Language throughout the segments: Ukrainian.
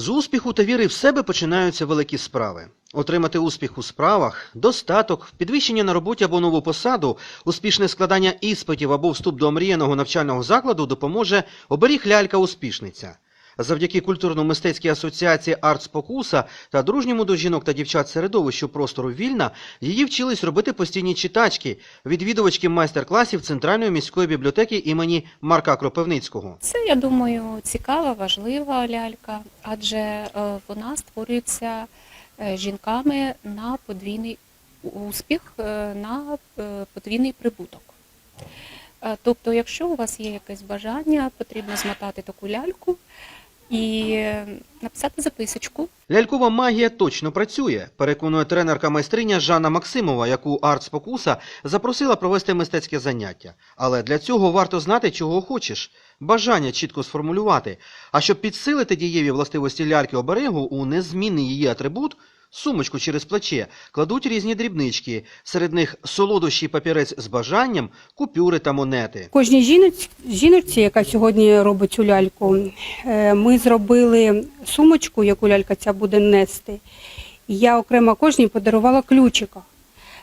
З успіху та віри в себе починаються великі справи. Отримати успіх у справах, достаток, підвищення на роботі або нову посаду, успішне складання іспитів або вступ до омріяного навчального закладу допоможе оберіг лялька-успішниця. Завдяки культурно-мистецькій асоціації «Арт Спокуса» та дружньому до жінок та дівчат середовищу простору Вільна її вчились робити постійні читачки, відвідувачки майстер-класів Центральної міської бібліотеки імені Марка Кропивницького. Це, я думаю, цікава, важлива лялька, адже е, вона створюється е, жінками на подвійний успіх, е, на подвійний прибуток. Тобто, якщо у вас є якесь бажання, потрібно змотати таку ляльку і е, написати записочку. Лялькова магія точно працює, переконує тренерка майстриня Жанна Максимова, яку арт спокуса запросила провести мистецьке заняття. Але для цього варто знати, чого хочеш, бажання чітко сформулювати. А щоб підсилити дієві властивості ляльки оберегу у незмінний її атрибут. Сумочку через плече кладуть різні дрібнички, серед них солодощий папірець з бажанням, купюри та монети. Кожній жіночці, яка сьогодні робить цю ляльку, е, ми зробили сумочку, яку лялька ця буде нести. Я окремо кожній подарувала ключика.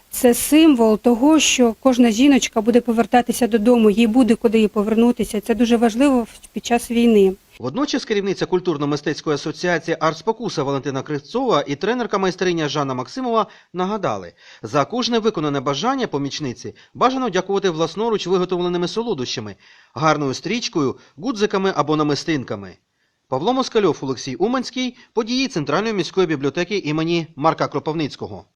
Це символ того, що кожна жіночка буде повертатися додому, їй буде куди їй повернутися. Це дуже важливо під час війни. Водночас керівниця культурно-мистецької асоціації «Артспокуса» Валентина Кривцова і тренерка майстриня Жанна Максимова нагадали, за кожне виконане бажання помічниці бажано дякувати власноруч виготовленими солодощами, гарною стрічкою, гудзиками або намистинками. Павло Москальов, Олексій Уманський, події Центральної міської бібліотеки імені Марка Кропивницького.